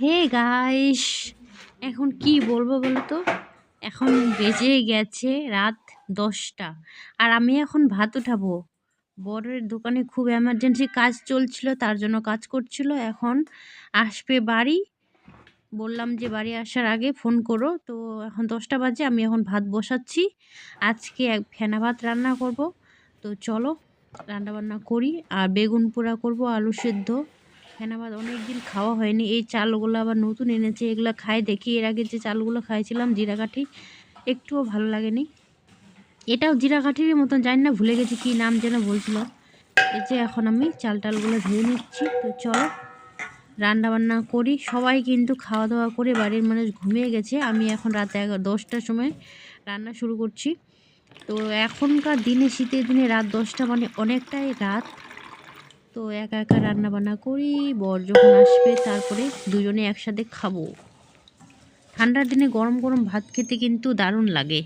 Hey guys এখন কি বলব বলো তো এখন বেজে গেছে রাত দশটা। আর আমি এখন ভাত উঠাবো। বরের দোকানে খুব এমার্জেন্সি কাজ চলছিল, তার জন্য কাজ করছিল। এখন আসবে বাড়ি। বললাম যে বাড়ি আসার আগে ফোন করো। তো এখন দশটা বাজে, আমি এখন ভাত বসাচ্ছি। আজকে এক ফেনা ভাত রান্না করব। তো চলো রান্না বান্না করি। আর বেগুন পোড়া করব, আলু সেদ্ধ। ফেনা ভাত অনেক দিন খাওয়া হয়নি। এই চালগুলো আবার নতুন এনেছে, এগুলো খাই দেখি। এর আগে যে চালগুলো খাইছিলাম, জিরাকাঠি, একটুও ভালো লাগেনি। এটাও জিরাকাঠির মতন, জানি না, ভুলে গেছি কী নাম যেন বলছিলাম এই যে এখন আমি চাল টালগুলো ধুয়ে নিচ্ছি। তো চলো রান্না বান্না করি। সবাই কিন্তু খাওয়া দাওয়া করে বাড়ির মানুষ ঘুমিয়ে গেছে। আমি এখন রাত এগারো, দশটার সময় রান্না শুরু করছি। তো এখনকার দিনে, শীতের দিনে রাত দশটা মানে অনেকটাই রাত। তো একা একা রান্না বান্না করি, বর যখন আসবে তারপরে দুজনে একসাথে খাব। ঠান্ডার দিনে গরম গরম ভাত খেতে কিন্তু দারুণ লাগে।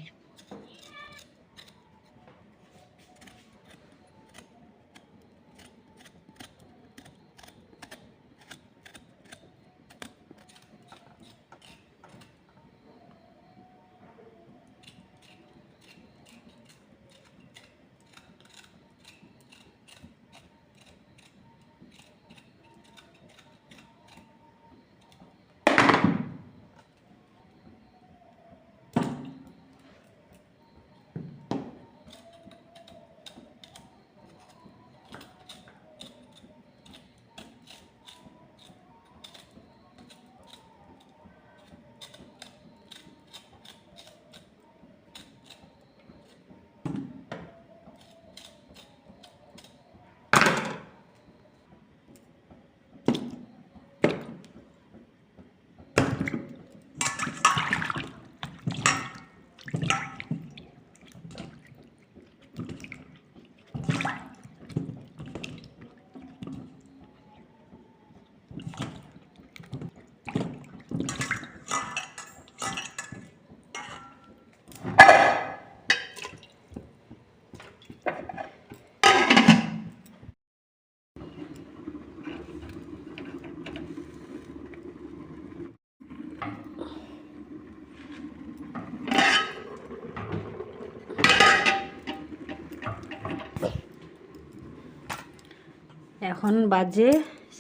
এখন বাজে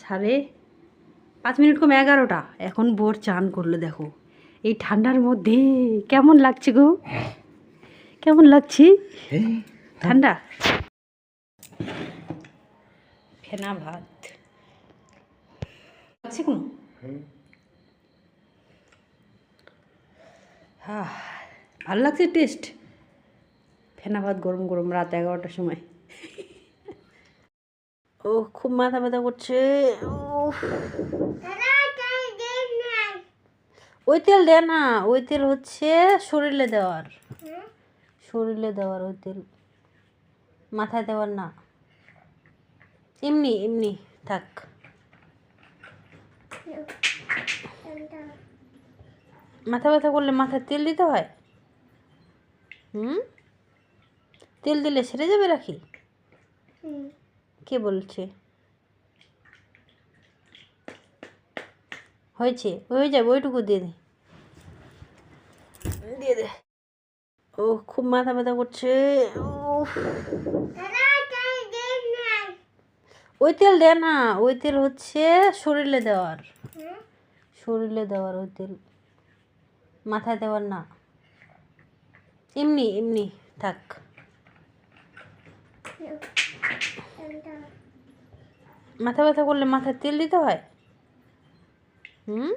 সাড়ে পাঁচ মিনিট কম এগারোটা। এখন বোর চান করল দেখো এই ঠান্ডার মধ্যে কেমন লাগছে গো? কেমন লাগছে? ঠান্ডা? ফেনা ভাত। লাগছে কোনো? হ্যাঁ ভালো লাগছে টেস্ট? ফেনা ভাত গরম গরম রাত এগারোটার সময়। ও খুব মাথা ব্যথা করছে। ওই তেল দে না, ওই তেল হচ্ছে শরীরে দেওয়ার। শরীরে দেওয়ার ওই তেল। মাথায় দেওয়ার না। এমনি এমনি, থাক। মাথা ব্যথা করলে মাথায় তেল দিতে হয়? হুম? তেল দিলে সেরে যাবে রাখি? কে বলছে? হয়েছে হয়ে যাবে ওইটুকু দিয়ে দে। দিয়ে দে। ও খুব মাথা ব্যথা করছে। ওই তেল দে না ওই তেল হচ্ছে শরীরে দেওয়ার। শরীরে দেওয়ার ওই তেল। মাথায় দেওয়ার না। এমনি এমনি থাক। মাথা ব্যথা করলে মাথায় তেল দিতে হয়? হুম?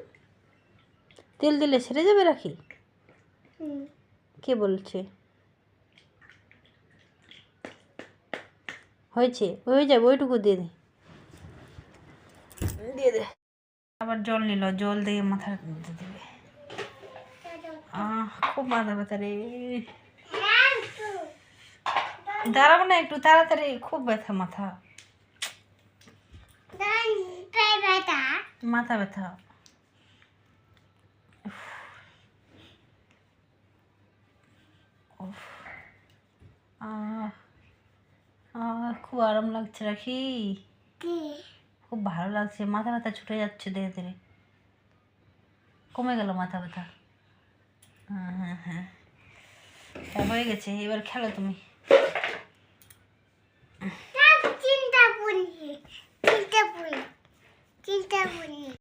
তেল দিলে সেরে যাবে রাখি? কে বলছে? হয়েছে হয়ে যাবে ওইটুকু দিয়ে দে। দিয়ে দে। আবার জল নিল জল দিয়ে মাথা দেবে। খুব? মাথা ব্যথা রে। দাঁড়াবো না একটু তাড়াতাড়ি খুব ব্যথা মাথা। মাথা ব্যথা। খুব আরাম লাগছে রাখি। খুব ভালো লাগছে মাথা ব্যথা ছুটে যাচ্ছে ধীরে ধীরে। কমে গেল মাথা ব্যথা। হ্যাঁ হ্যাঁ হ্যাঁ। হয়ে গেছে এবার খেলো তুমি। Easter you.